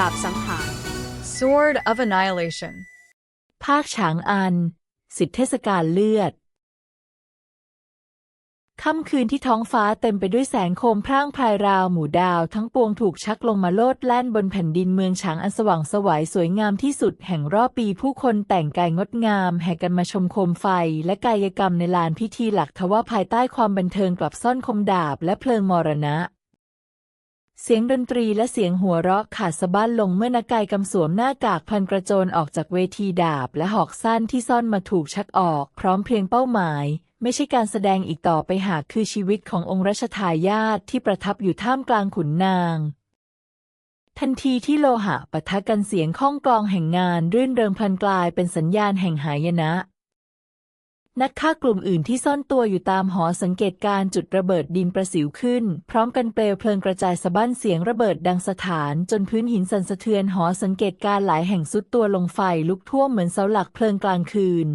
ดาบสังหาร Sword of Annihilation. ภาคฉางอัน สิทธิเทศกาลเลือด ค่ำคืนที่ท้องฟ้าเต็มไปด้วยแสงโคมพร่างพรายราวหมู่ดาวทั้งปวงถูกชักลงมาโลดแล่นบนแผ่นดินเมืองฉางอันสว่างสวัยสวยงามที่สุดแห่งรอบปีผู้คนแต่งกายงดงามแห่กันมาชมโคมไฟและกายกรรมในลานพิธีหลักทว่าภายใต้ความบันเทิงกลับซ่อนคมดาบและเพลิงมรณะ เสียงดนตรีและเสียงหัวเราะขาดสะบั้นลงเมื่อนักกายกำสวมหน้ากากพันกระโจนออกจากเวทีดาบและหอกสั้นที่ซ่อนมาถูกชักออก พร้อมเพียงเป้าหมาย ไม่ใช่การแสดงอีกต่อไปหากคือชีวิตขององค์รัชทายาทที่ประทับอยู่ท่ามกลางขุนนาง ทันทีที่โลหะปะทะกันเสียงข้องกลองแห่งงานรื่นเริงพันกลายเป็นสัญญาณแห่งหายนะ นักฆ่ากลุ่มอื่นที่ซ่อนตัวอยู่ตามหอสังเกตการณ์จุดระเบิดดินประสิวขึ้น พร้อมกันเปลวเพลิงกระจายสะบั้นเสียงระเบิดดังสถาน จนพื้นหินสั่นสะเทือนหอสังเกตการณ์หลายแห่งสุดตัวลงไฟลุกท่วมเหมือนเสาหลักเพลิงกลางคืน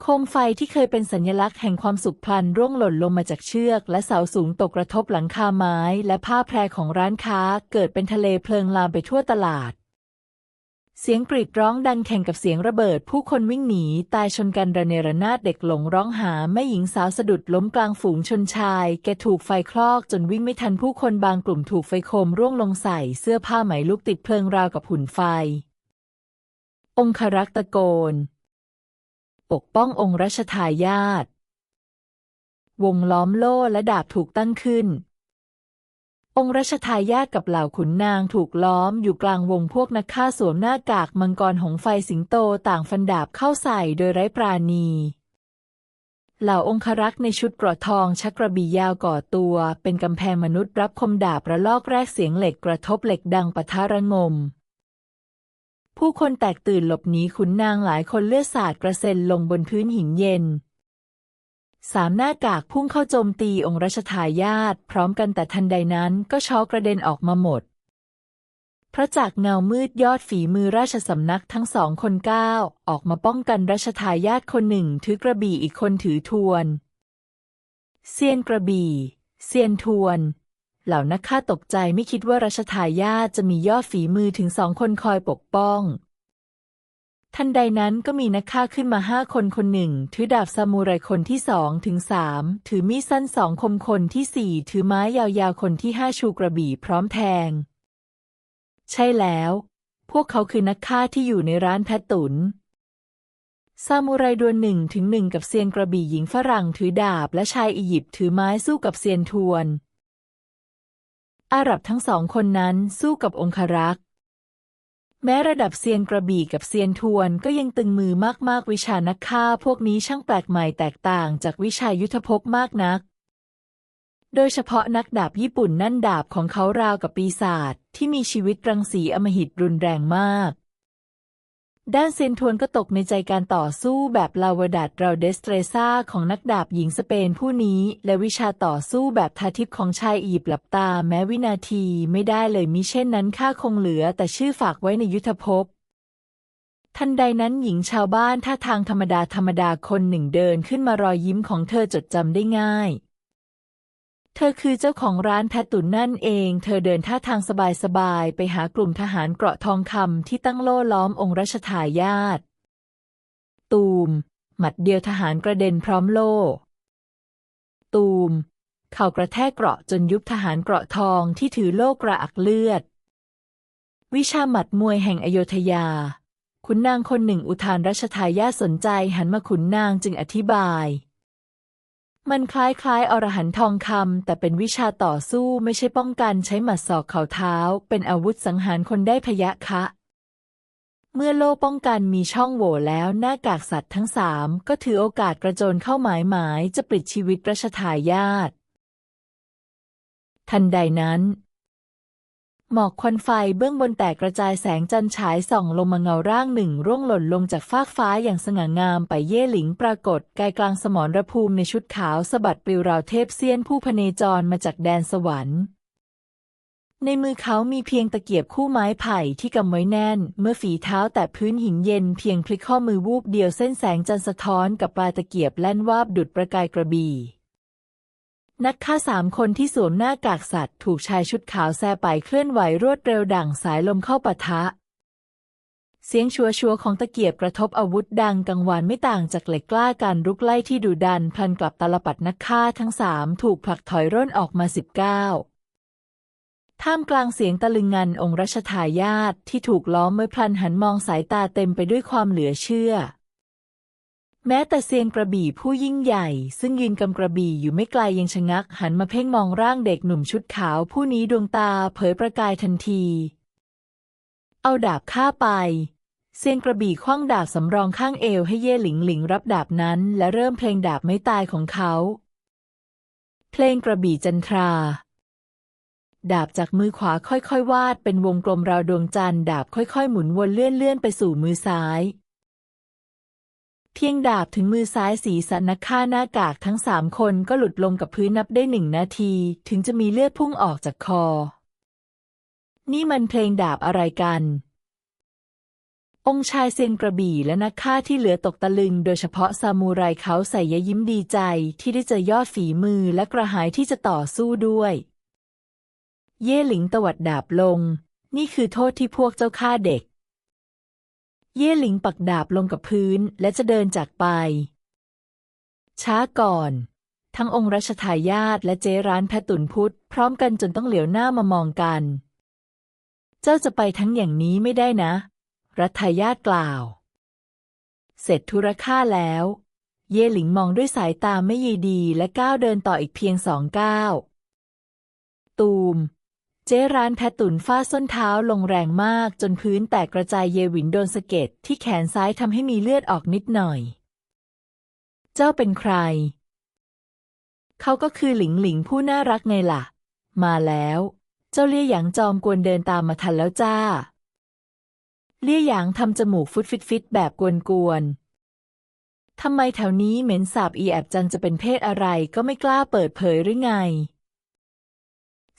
โคมไฟที่เคยเป็นสัญลักษณ์แห่งความสุขพลันร่วงหล่นลงมาจากเชือก และเสาสูงตกกระทบหลังคาไม้ และผ้าแพรของร้านค้า เกิดเป็นทะเลเพลิงลามไปทั่วตลาด เสียงกรีดร้องดังแข่งกับเสียงระเบิด ผู้คนวิ่งหนี ตายชนกันระเนระนาดเด็กหลงร้องหาแม่หญิงสาวสะดุดล้มกลางฝูงชนชาย แกถูกไฟคลอกจนวิ่งไม่ทันผู้คนบางกลุ่มถูกไฟโคมร่วงลงใส่เสื้อผ้าไหมลุกติดเพลิงราวกับหุ่นไฟ องครักษ์ตะโกน ปกป้ององค์รัชทายาทวงล้อมโล่และดาบถูกตั้งขึ้น องค์รัชทายาทกับเหล่าขุนนางถูกล้อมอยู่กลางวงพวกนักฆ่าสวมหน้ากากมังกรหงไฟสิงโตต่างฟันดาบเข้าใส่โดยไร้ปราณี เหล่าองครักษ์ในชุดกราะทองชักกระบี่ยาวก่อตัว เป็นกำแพงมนุษย์รับคมดาบระลอกแรกเสียงเหล็กกระทบเหล็กดังปะทะระงม ผู้คนแตกตื่นหลบหนีขุนนางหลายคนเลือดสาดกระเซ็นลงบนพื้นหินเย็น สามหน้ากากพุ่งเข้าโจมตีองค์รัชทายาทพร้อมกันแต่ทันใดนั้นก็ช็อกกระเด็นออกมาหมดเพราะจากเงามืดยอดฝีมือราชสำนักทั้งสองคนก้าวออกมาป้องกันรัชทายาทคนหนึ่งถือกระบี่อีกคนถือทวน เซียนกระบี่ เซียนทวน เหล่านักฆ่าตกใจไม่คิดว่ารัชทายาทจะมียอดฝีมือถึงสองคนคอยปกป้อง ทันใดนั้นก็มีนักฆ่าขึ้นมาห้าคนคนหนึ่ง ถือดาบซามูไรคนที่สองถึงสามถือมีดสั้นสองคมคนที่สี่ถือไม้ยาวๆคนที่ห้าชูกระบี่พร้อมแทง ใช่แล้ว พวกเขาคือนักฆ่าที่อยู่ในร้านแพะตุนซามูไรดวลหนึ่งถึงหนึ่งกับเซียนกระบี่หญิงฝรั่งถือดาบและชายอียิปต์ถือไม้สู้กับเซียนทวน อาหรับทั้งสองคนนั้นสู้กับองครักษ์ แม้ระดับเซียนกระบี่กับเซียนทวนก็ยังตึงมือมากๆ วิชานักฆ่าพวกนี้ช่างแปลกใหม่แตกต่างจากวิชายุทธภพมากนัก โดยเฉพาะนักดาบญี่ปุ่นนั่นดาบของเขาราวกับปีศาจที่มีชีวิตรังสีอมหิตรุนแรงมาก ด้านเซียนทวนก็ตกในใจการต่อสู้แบบลาวดัดราเดสเตรซาของนักดาบหญิงสเปนผู้นี้ และวิชาต่อสู้แบบทาทิพของชายอียิปต์หลับตาแม้วินาทีไม่ได้เลยมิเช่นนั้นข้าคงเหลือแต่ชื่อฝากไว้ในยุทธภพทันใดนั้นหญิงชาวบ้านท่าทางธรรมดาธรรมดาคนหนึ่งเดินขึ้นมารอยยิ้มของเธอจดจำได้ง่าย เธอคือเจ้าของร้านแพตุนนั่นเอง เธอเดินท่าทางสบายๆ ไปหากลุ่มทหารเกราะทองคำที่ตั้งโล่ล้อมองค์รัชทายาท ตูม หมัดเดียวทหารกระเด็นพร้อมโล่ ตูม เข่ากระแทกเกราะจนยุบทหารเกราะทองที่ถือโล่กระอักเลือด วิชาหมัดมวยแห่งอโยธยา ขุนนางคนหนึ่งอุทานรัชทายาทสนใจหันมาขุนนางจึงอธิบาย มันคล้ายๆ อรหันต์ทองคำแต่เป็นวิชาต่อสู้ไม่ใช่ป้องกันใช้หมัดศอกเข่าเท้า เป็นอาวุธสังหารคนได้พยะคะ เมื่อโล่ป้องกันมีช่องโหว่แล้วหน้ากากสัตว์ทั้งสามก็ถือโอกาสกระโจนเข้าหมายหมายจะปลิดชีวิตประชทายาททันใดนั้น หมอกควันไฟเบื้องบนแตกกระจายแสงจันฉายส่องลงมาเงาร่างหนึ่ง ร่วงหล่นลงจากฟากฟ้าอย่างสง่างามไปเย่หลิงปรากฏกายกลางสมรภูมิในชุดขาวสะบัดปลิวราวเทพเซียนผู้พเนจรมาจากแดนสวรรค์ ในมือเขามีเพียงตะเกียบคู่ไม้ไผ่ที่กำไว้แน่น เมื่อฝีเท้าแตะพื้นหินเย็นเพียงพลิกข้อมือวูบเดียวเส้นแสงจันสะท้อนกับปลายตะเกียบแล่นวาบดุดประกายกระบี่ นักฆ่าสามคนที่สวมหน้ากากสัตว์ ถูกชายชุดขาวแซไปเคลื่อนไหวรวดเร็วดั่งสายลมเข้าปะทะ เสียงชัวชัวของตะเกียบกระทบอาวุธดังกังวานไม่ต่างจากเหล็กกล้าการรุกไล่ที่ดุดันพลันกลับตาลปัดนักฆ่าทั้งสามถูกผลักถอยร่นออกมาสิบเก้าท่ามกลางเสียงตะลึงงันองค์รัชทายาทที่ถูกล้อมไว้พลันหันมองสายตาเต็มไปด้วยความเหลือเชื่อ แม้แต่เซียนกระบี่ผู้ยิ่งใหญ่ ซึ่งยืนกำกระบี่อยู่ไม่ไกลยังชะงัก หันมาเพ่งมองร่างเด็กหนุ่มชุดขาวผู้นี้ดวงตาเผยประกายทันที เอาดาบฆ่าไป เซียนกระบี่คว้างดาบสำรองข้างเอวให้เย่หลิงหลิงรับดาบนั้น และเริ่มเพลงดาบไม่ตายของเขา เพลงกระบี่จันทรา ดาบจากมือขวาค่อยๆวาดเป็นวงกลมราวดวงจันทร์ดาบค่อยๆหมุนวนเลื่อนๆไปสู่มือซ้าย เพียงดาบถึงมือซ้ายสีสันนักฆ่าหน้ากากทั้งสามคนก็หลุดลงกับพื้นนับได้หนึ่งนาที ถึงจะมีเลือดพุ่งออกจากคอ นี่มันเพลงดาบอะไรกัน องค์ชายเซียนกระบี่และนักฆ่าที่เหลือตกตะลึง โดยเฉพาะซามูไรเขาใส่ยยิ้มดีใจที่ได้เจอยอดฝีมือและกระหายที่จะต่อสู้ด้วย เย่หลิงตวัดดาบลง นี่คือโทษที่พวกเจ้าฆ่าเด็ก เย่หลิงปักดาบลงกับพื้นและจะเดินจากไป ช้าก่อน ทั้งองค์รัชทายาทและเจร้านแพตุนพุทธพร้อมกันจนต้องเหลียวหน้ามามองกัน เจ้าจะไปทั้งอย่างนี้ไม่ได้นะ รัฐายาทกล่าว เสร็จธุระค่าแล้ว เย่หลิงมองด้วยสายตาไม่ยีดีและก้าวเดินต่ออีกเพียงสองก้าว ตูม เจ๊ร้านแพตุนฟาดส้นเท้าลงแรงมากจนพื้นแตกกระจายเยวินโดนสะเก็ดที่แขนซ้ายทำให้มีเลือดออกนิดหน่อย เจ้าเป็นใคร เขาก็คือหลิงหลิงผู้น่ารักไงล่ะ มาแล้ว เจ้าเลี่ยหยางจอมกวนเดินตามมาทันแล้วจ้า เลี่ยหยางทำจมูกฟุดฟิตฟิตแบบกวนๆทำไมแถวนี้เหม็นสาบอีแอบจันจะเป็นเพศอะไรก็ไม่กล้าเปิดเผยหรือไง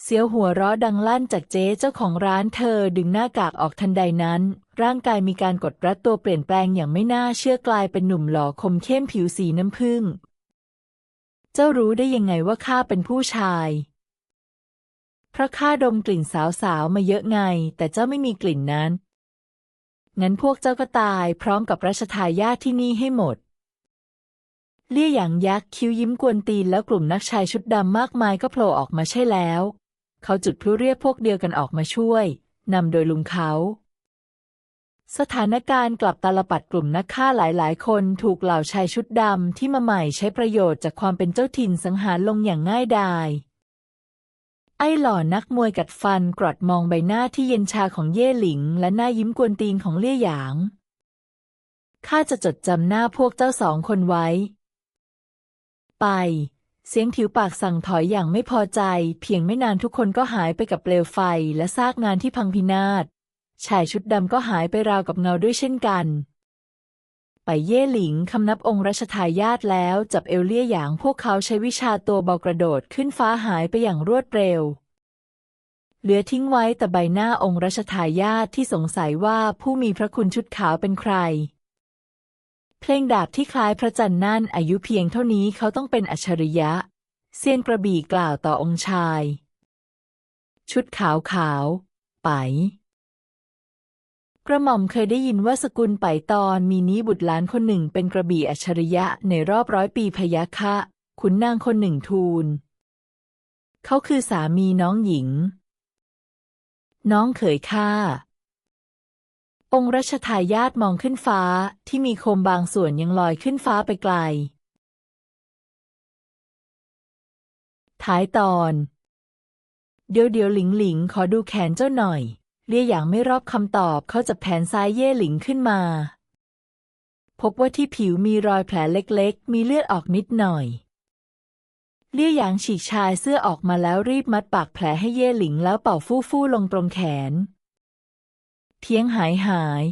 เสียวหัวเราะดังลั่นจากเจ๊เจ้าของร้านเธอดึงหน้ากากออกทันใดนั้น ร่างกายมีการกดรัดตัวเปลี่ยนแปลงอย่างไม่น่าเชื่อกลายเป็นหนุ่มหล่อคมเข้มผิวสีน้ำผึ้งเจ้ารู้ได้ยังไงว่าข้าเป็นผู้ชายเพราะข้าดมกลิ่นสาวๆมาเยอะไง แต่เจ้าไม่มีกลิ่นนั้น งั้นพวกเจ้าก็ตายพร้อมกับรัชทายาทที่นี่ให้หมด เลี่ยหยางยักษ์คิ้วยิ้มกวนตีนแล้วกลุ่มนักชายชุดดำมากมายก็โผล่ออกมาใช่แล้ว เขาจุดพลุเรียกพวกเดียวกันออกมาช่วย นำโดยลุงเขา สถานการณ์กลับตาลปัดกลุ่มนักฆ่าหลายๆ คนถูกเหล่าชายชุดดำที่มาใหม่ใช้ประโยชน์จากความเป็นเจ้าถิ่นสังหารลงอย่างง่ายดายไอ้หล่อนักมวยกัดฟันกรอดมองใบหน้าที่เย็นชาของเย่หลิง และหน้ายิ้มกวนตีนของเลี่ยหยาง ข้าจะจดจำหน้าพวกเจ้าสองคนไว้ ไป เสียงผิวปากสั่งถอยอย่างไม่พอใจ เพียงไม่นานทุกคนก็หายไปกับเปลวไฟและซากงานที่พังพินาศชายชุดดำก็หายไปราวกับเงาด้วยเช่นกัน ไปเย่หลิงคำนับองค์รัชทายาทแล้วจับเอลเลี่ยหยางพวกเขาใช้วิชาตัวเบากระโดดขึ้นฟ้าหายไปอย่างรวดเร็ว เหลือทิ้งไว้แต่ใบหน้าองค์รัชทายาทที่สงสัยว่าผู้มีพระคุณชุดขาวเป็นใคร เพลงดาบที่คล้ายพระจันทร์นั่นอายุเพียงเท่านี้เขาต้องเป็นอัจฉริยะ เซียนกระบี่กล่าวต่อองค์ชาย ชุดขาวขาวไป กระหม่อมเคยได้ยินว่าสกุลไปตอนมีนี้บุตรหลานคนหนึ่งเป็นกระบี่อัจฉริยะในรอบร้อยปีพยาคะขุนนางคนหนึ่งทูล เขาคือสามีน้องหญิง น้องเขยข้า องค์รัชทายาทมองขึ้นฟ้าที่มีโคมบางส่วนยังลอยขึ้นฟ้าไปไกล ท้ายตอน เดี๋ยวเดี๋ยวหลิงหลิงขอดูแขนเจ้าหน่อยเลียอย่างไม่รอบคำตอบเขาจับแขนซ้ายเย่หลิงขึ้นมา พบว่าที่ผิวมีรอยแผลเล็กๆ มีเลือดออกนิดหน่อย เลี่ยหยางฉีกชายเสื้อออกมาแล้วรีบมัดปากแผลให้เย่หลิงแล้วเป่าฟู่ฟู่ลงตรงแขน เทียงหายหาย